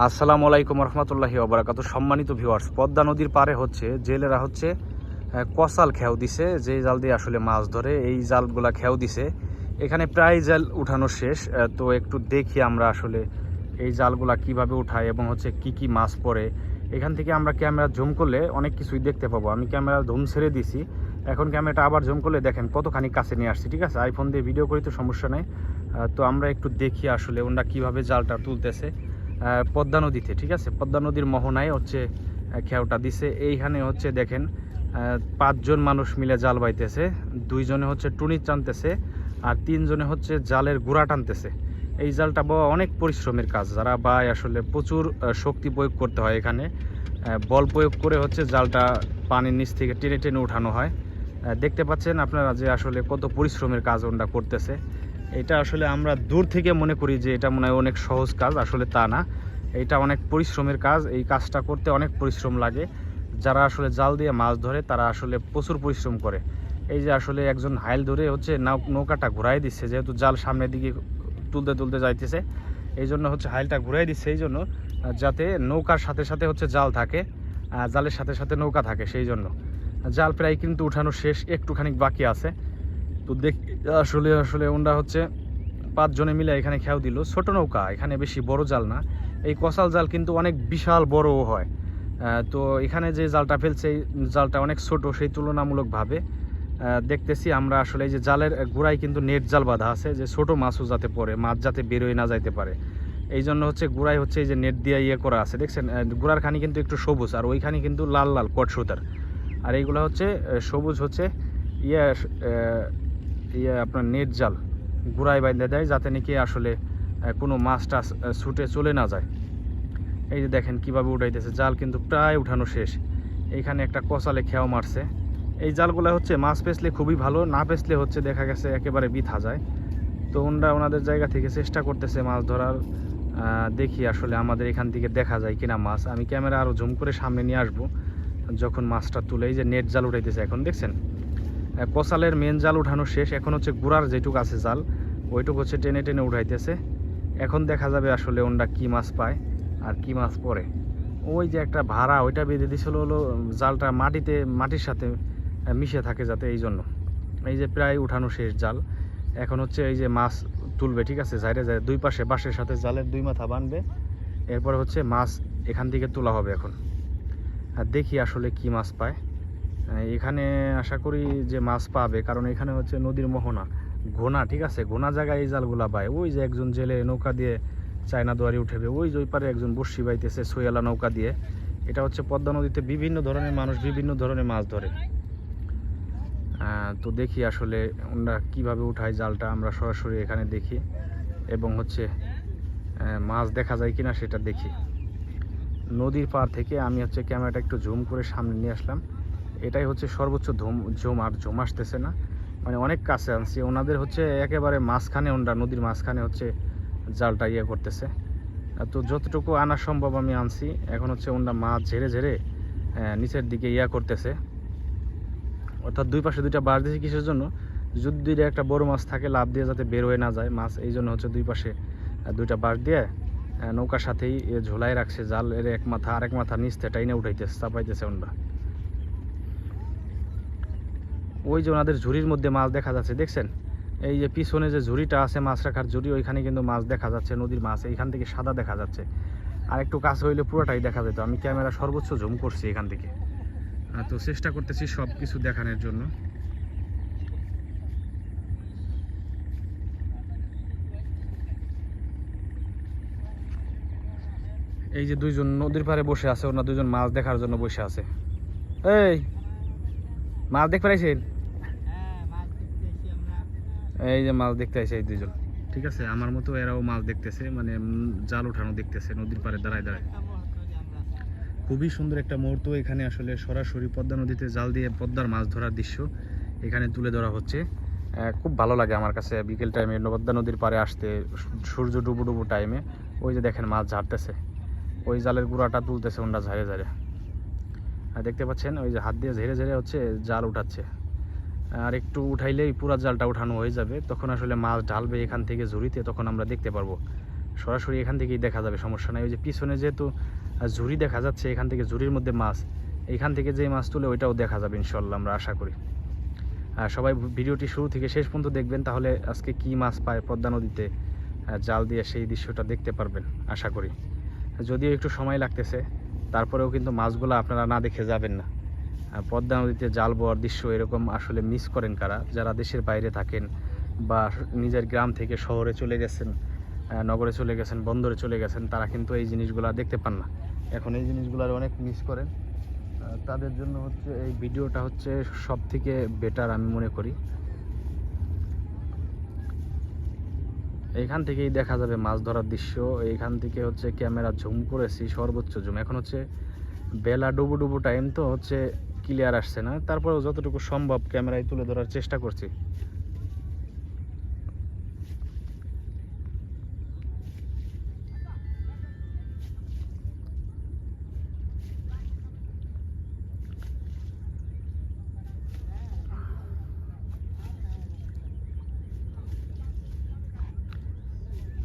আসসালামু আলাইকুম রহমতুল্লাহি ওবরাকাত সম্মানিত ভিউয়ার্স, পদ্মা নদীর পারে হচ্ছে, জেলেরা হচ্ছে কসাল খেয়াও দিছে যে জাল দিয়ে আসলে মাছ ধরে, এই জালগুলা খেয়াও দিছে। এখানে প্রায় জাল উঠানো শেষ তো একটু দেখি আমরা আসলে এই জালগুলা কীভাবে উঠায় এবং হচ্ছে কি কি মাছ পড়ে। এখান থেকে আমরা ক্যামেরা জুম করলে অনেক কিছুই দেখতে পাবো। আমি ক্যামেরা ধুম ছেড়ে দিছি, এখন ক্যামেরাটা আবার জুম করলে দেখেন কতখানি কাছে নিয়ে আসছি, ঠিক আছে? আইফোন দিয়ে ভিডিও করি তো সমস্যা নেই। তো আমরা একটু দেখি আসলে ওনারা কীভাবে জালটা তুলতেছে। পদ্মা নদীতে ঠিক আছে? পদ্মা নদীর মোহনায় হচ্ছে আহ, খেয়াওটা দিছে। এইখানে হচ্ছে দেখেন পাঁচজন মানুষ মিলে জাল বাইতেছে। দুইজনে হচ্ছে টুনি টানতেছে আর তিনজনে হচ্ছে জালের গুড়া টানতেছে। এই জালটা বাবা অনেক পরিশ্রমের কাজ। যারা বায় আসলে প্রচুর শক্তি প্রয়োগ করতে হয় এখানে বল প্রয়োগ করে হচ্ছে জালটা পানির নিচ থেকে টেনে টেনে উঠানো হয়। দেখতে পাচ্ছেন আপনারা যে আসলে কত পরিশ্রমের কাজ ওনরা করতেছে। এটা আসলে আমরা দূর থেকে মনে করি যে এটা মনে হয় অনেক সহজ কাজ, আসলে তা না। এটা অনেক পরিশ্রমের কাজ, এই কাজটা করতে অনেক পরিশ্রম লাগে। যারা আসলে জাল দিয়ে মাছ ধরে, তারা আসলে প্রচুর পরিশ্রম করে। এই যে আসলে একজন হাইল ধরে হচ্ছে নৌকাটা ঘুরাই দিচ্ছে, যেহেতু জাল সামনের দিকে তুলতে তুলতে যাইতেছে, এই জন্য হচ্ছে হাইলটা ঘুরাই দিচ্ছে, এই জন্য যাতে নৌকার সাথে সাথে হচ্ছে জাল থাকে জালের সাথে সাথে নৌকা থাকে, সেই জন্য। জাল প্রায় কিন্তু উঠানো শেষ, একটুখানি বাকি আছে। তো দেখ, আসলে আসলে ওনরা হচ্ছে পাঁচজনে মিলে এখানে খেয়াও দিল। ছোট নৌকা, এখানে বেশি বড় জাল না। এই কসাল জাল কিন্তু অনেক বিশাল বড়ও হয়। তো এখানে যে জালটা ফেলছে, এই জালটা অনেক ছোট, সেই তুলনামূলকভাবে দেখতেছি আমরা আসলে এই যে জালের গোড়ায় কিন্তু নেট জাল বাঁধা আছে, যে ছোট মাছও যাতে পড়ে, মাছ যাতে বেরোয় না যাইতে পারে। এই জন্য হচ্ছে গোড়ায় হচ্ছে এই যে নেট দিয়ে ইয়ে করা আছে, দেখছেন? গোড়ার খানি কিন্তু একটু সবুজ, আর ওইখানে কিন্তু লাল লাল, কট সুতার। আর এইগুলো হচ্ছে সবুজ হচ্ছে ইয়ে ইয়ে আপনার নেট জাল গুড়ায় বাইন্ধে দেয় যাতে নাকি আসলে কোনো মাছ টাছ ছুটে চলে না যায়। এই যে দেখেন কীভাবে উঠাইতেছে, জাল কিন্তু প্রায় উঠানো শেষ। এইখানে একটা কষালে খেয়াও মারছে। এই জালগুলো হচ্ছে মাছ পেছলে খুবই ভালো, না পেছলে হচ্ছে দেখা গেছে একেবারে বিথা যায়। তো ওনরা ওনাদের জায়গা থেকে চেষ্টা করতেছে মাছ ধরার দেখি আসলে আমাদের এখান থেকে দেখা যায় কিনা মাছ। আমি ক্যামেরা আরও জুম করে সামনে নিয়ে আসব, যখন মাছটা তুলে এই যে নেট জাল উঠাইতেছে এখন, দেখছেন? কসালের মেন জাল উঠানো শেষ। এখন হচ্ছে গুড়ার যেটুক আছে জাল, ওইটুক হচ্ছে টেনে টেনে উঠাইতেছে। এখন দেখা যাবে আসলে ওনরা কি মাছ পায় আর কি মাছ পড়ে। ওই যে একটা ভাড়া, ওইটা বেঁধে দিছিল হলো জালটা মাটিতে, মাটির সাথে মিশে থাকে যাতে এই জন্য। এই যে প্রায় উঠানো শেষ জাল। এখন হচ্ছে এই যে মাছ তুলবে, ঠিক আছে? যাইরে যায় দুই পাশে, বাঁশের সাথে জালের দুই মাথা বানবে এরপর হচ্ছে মাছ এখান থেকে তোলা হবে এখন। আর দেখি আসলে কি মাছ পায়। এখানে আশা করি যে মাছ পাবে, কারণ এখানে হচ্ছে নদীর মোহনা। ঘোনা, ঠিক আছে? ঘোনা জায়গায় এই জালগুলা পায়। ওই যে একজন জেলে নৌকা দিয়ে চায়না দুয়ারি উঠেবে, ওই যে ওই পারে একজন বর্ষি বাইতেছে সৈয়ালা নৌকা দিয়ে। এটা হচ্ছে পদ্মা নদীতে বিভিন্ন ধরনের মানুষ বিভিন্ন ধরনের মাছ ধরে। তো দেখি আসলে ওনারা কীভাবে উঠায় জালটা, আমরা সরাসরি এখানে দেখি। এবং হচ্ছে মাছ দেখা যায় কিনা সেটা দেখি। নদীর পার থেকে আমি হচ্ছে ক্যামেরাটা একটু জুম করে সামনে নিয়ে আসলাম। এটাই হচ্ছে সর্বোচ্চ ধুম জুম আর জুম আসতেছে না। মানে অনেক কাছে আনছি। ওনাদের হচ্ছে একেবারে মাঝখানে, ওনরা নদীর মাঝখানে হচ্ছে জালটা ইয়ে করতেছে। তো যতটুকু আনা সম্ভব আমি আনছি। এখন হচ্ছে ওনরা মাছ ঝেড়ে ঝেড়ে নিচের দিকে ইয়া করতেছে। অর্থাৎ দুই পাশে দুইটা বাঁশ দিয়েছে কিসের জন্য? যদি দুইটা একটা বড় মাছ থাকে লাভ দিয়ে যাতে বের হয়ে না যায় মাছ, এই জন্য হচ্ছে দুই পাশে দুইটা বাঁশ দিয়ে নৌকার সাথেই ঝোলাই রাখছে। জাল এর এক মাথা, আরেক মাথা নিচতে টাইনে উঠাইতেছে, চাপাইতেছে ওনরা। ওই যে ওনাদের ঝুড়ির মধ্যে মাছ দেখা যাচ্ছে, দেখছেন? এই যে পিছনে যে ঝুড়িটা আছে মাছ রাখার ঝুড়ি, ওইখানে কিন্তু মাছ দেখা যাচ্ছে, নদীর মাছ, এইখান থেকে সাদা দেখা যাচ্ছে। আর একটু কাছে হইলে পুরোটাই দেখা যেত। আমি ক্যামেরা সর্বোচ্চ জুম করছি এখান থেকে। তো চেষ্টা করতেছি সব কিছু দেখানোর জন্য। এই যে দুইজন নদীর পাড়ে বসে আছে, ওনার দুজন মাছ দেখার জন্য বসে আছে। এই, মাছ দেখতে পাইছেন? এই যে মাছ দেখতে আসে এই দুজন ঠিক আছে, আমার মতো এরাও মাছ দেখতেছে মানে জাল উঠানো দেখতেছে, নদীর পাড়ে দাঁড়ায় দাঁড়ায়। খুবই সুন্দর একটা মুহূর্ত এখানে আসলে সরাসরি পদ্মা নদীতে জাল দিয়ে পদ্মার মাছ ধরার দৃশ্য এখানে তুলে ধরা হচ্ছে। খুব ভালো লাগে আমার কাছে বিকেল টাইমে পদ্মা নদীর পাড়ে আসতে, সূর্য ডুবু ডুবু টাইমে ওই যে দেখেন মাছ ঝাড়তেছে। ওই জালের গুঁড়াটা তুলতেছে ওনরা ঝাড়ে ঝাড়ে। আর দেখতে পাচ্ছেন, ওই যে হাত দিয়ে ঝেড়ে ঝেড়ে হচ্ছে জাল উঠাচ্ছে। আর একটু উঠাইলেই পুরা জালটা উঠানো হয়ে যাবে। তখন আসলে মাছ ঢালবে এখান থেকে ঝুড়িতে, তখন আমরা দেখতে পারব। সরাসরি এখান থেকেই দেখা যাবে, সমস্যা নাই। ওই যে পিছনে যেহেতু ঝুড়ি দেখা যাচ্ছে, এখান থেকে ঝুড়ির মধ্যে মাছ, এখান থেকে যে মাছ তুলে ওইটাও দেখা যাবে ইনশাল্লাহ আমরা আশা করি। আর সবাই ভিডিওটি শুরু থেকে শেষ পর্যন্ত দেখবেন, তাহলে আজকে কি মাছ পায় পদ্মা নদীতে জাল দিয়ে সেই দৃশ্যটা দেখতে পারবেন, আশা করি। যদিও একটু সময় লাগতেছে, তারপরেও কিন্তু মাছগুলো আপনারা না দেখে যাবেন না। পদ্মা নদীতে জাল বোয়ার দৃশ্য এরকম আসলে মিস করেন কারা? যারা দেশের বাইরে থাকেন বা নিজের গ্রাম থেকে শহরে চলে গেছেন নগরে চলে গেছেন, বন্দরে চলে গেছেন, তারা কিন্তু এই জিনিসগুলো দেখতে পান না। এখন এই জিনিসগুলো অনেক মিস করেন। তাদের জন্য হচ্ছে এই ভিডিওটা হচ্ছে সব থেকে বেটার আমি মনে করি। এইখান থেকেই দেখা যাবে মাছ ধরার দৃশ্য। এইখান থেকে হচ্ছে ক্যামেরা জুম করেছি, সর্বোচ্চ জুম এখন হচ্ছে বেলা ডুবু ডুবু টাইম তো হচ্ছে ক্লিয়ার আসছে না। তারপরেও যতটুকু সম্ভব ক্যামেরায় তুলে ধরার চেষ্টা করছি।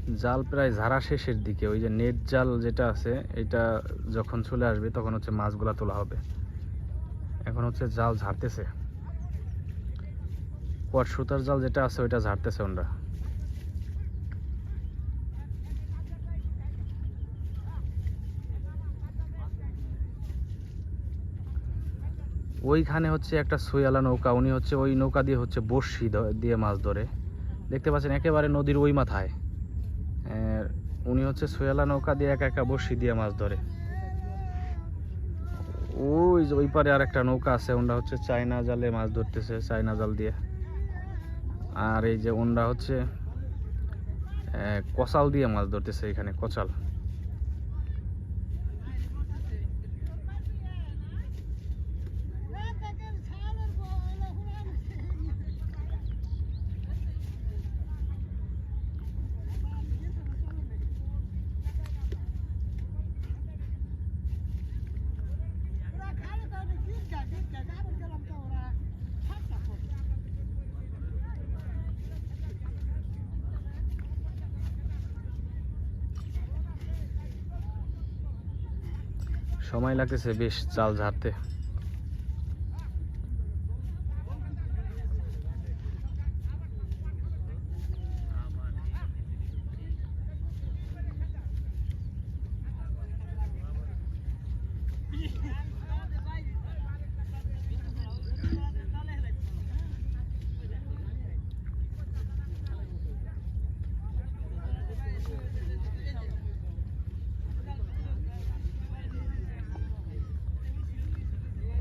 জাল প্রায় ঝাড়া শেষের দিকে, ওই যে নেট জাল যেটা আছে, এটা যখন চলে আসবে তখন হচ্ছে মাছগুলা তোলা হবে। এখন হচ্ছে জাল ঝাড়তেছে। পর সুতার জাল যেটা আছে ওইটা ঝাড়তেছে ওরা ওইখানে হচ্ছে একটা সুইয়ালা নৌকা, উনি হচ্ছে ওই নৌকা দিয়ে হচ্ছে দ- দিয়ে মাছ ধরে। দেখতে পাচ্ছেন একেবারে নদীর ওই মাথায়। উনি হচ্ছে সোয়ালা নৌকা দিয়ে একা একা বসি দিয়ে মাছ ধরে। ওই যে ওই পারে আর একটা নৌকা আছে ওনরা হচ্ছে চায়না জালে মাছ ধরতেছে, চায়না জাল দিয়ে। আর এই যে ওনরা হচ্ছে কচাল দিয়ে মাছ ধরতেছে এখানে, কচাল। সময় লাগতেছে বেশ জাল ঝাড়তে।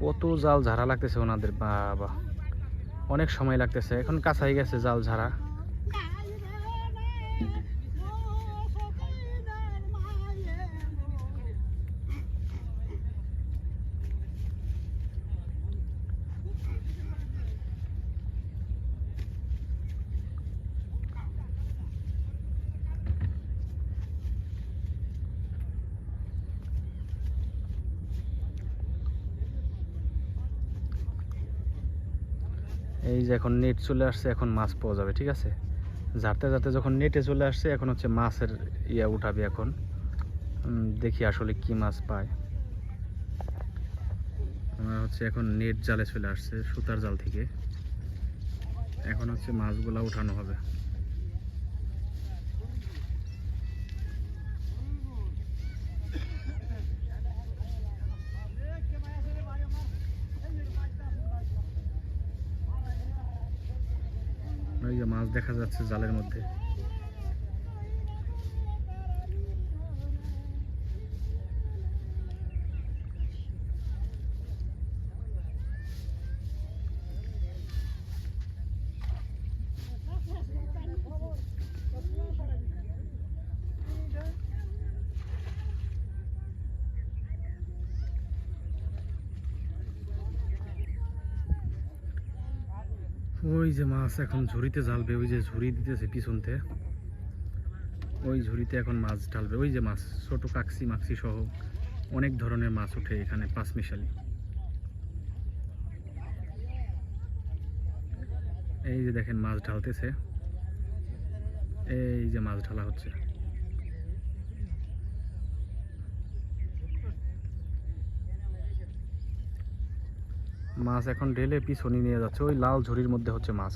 কত জাল ঝাড়া লাগতেছে ওনাদের বাবা। অনেক সময় লাগতেছে। এখন কাছাই গেছে জাল ঝাড়া। এই যে এখন নেট চলে আসছে, এখন মাছ পাওয়া যাবে, ঠিক আছে? ঝাড়তে যাতে যখন নেটে চলে আসছে, এখন হচ্ছে মাছের ইয়া উঠাবে এখন। দেখি আসলে কি মাছ পায়। আমার হচ্ছে এখন নেট জালে চলে আসছে, সুতার জাল থেকে। এখন হচ্ছে মাছগুলা উঠানো হবে। মাছ দেখা যাচ্ছে জালের মধ্যে। ওই যে মাছ এখন ঝুড়িতে ঝালবে ওই যে ঝুড়ি দিতেছে পিছনতে। ওই ঝুড়িতে এখন মাছ ঢালবে, ওই যে মাছ, ছোট কাকসি মাকসি সহ অনেক ধরনের মাছ ওঠে এখানে পাঁচ মিশালি এই যে দেখেন মাছ ঢালতেছে। এই যে মাছ ঢালা হচ্ছে। মাছ এখন ঢেলে পিছনে নিয়ে যাচ্ছে। ওই লাল ঝুড়ির মধ্যে হচ্ছে মাছ।